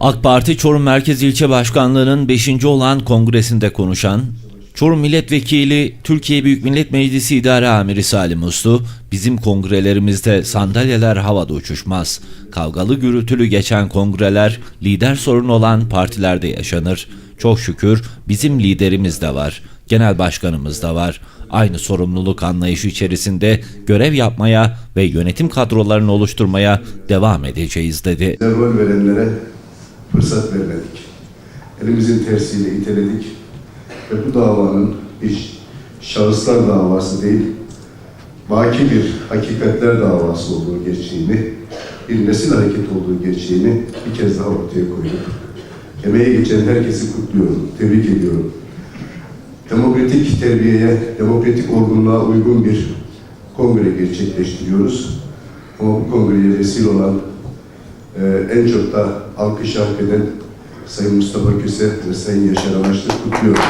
AK Parti Çorum Merkez İlçe Başkanlığı'nın 5. olan kongresinde konuşan Çorum Milletvekili Türkiye Büyük Millet Meclisi İdare Amiri Salim Uslu, bizim kongrelerimizde sandalyeler havada uçuşmaz. Kavgalı gürültülü geçen kongreler lider sorunu olan partilerde yaşanır. Çok şükür bizim liderimiz de var, genel başkanımız da var. Aynı sorumluluk anlayışı içerisinde görev yapmaya ve yönetim kadrolarını oluşturmaya devam edeceğiz dedi. Rol verenlere fırsat vermedik. Elimizin tersiyle iteledik ve bu davanın bir şahıslar davası değil, baki bir hakikatler davası olduğu gerçeğini, bir nesil hareketi olduğu gerçeğini bir kez daha ortaya koyduk. Emeğe geçen herkesi kutluyorum, tebrik ediyorum. Demokratik terbiyeye, demokratik olgunluğa uygun bir kongre gerçekleştiriyoruz. Ama bu kongreye vesile olan ee, en çok da alkış hak eden Sayın Mustafa Köse ve Sayın Yaşar Amaçlı kutluyorum.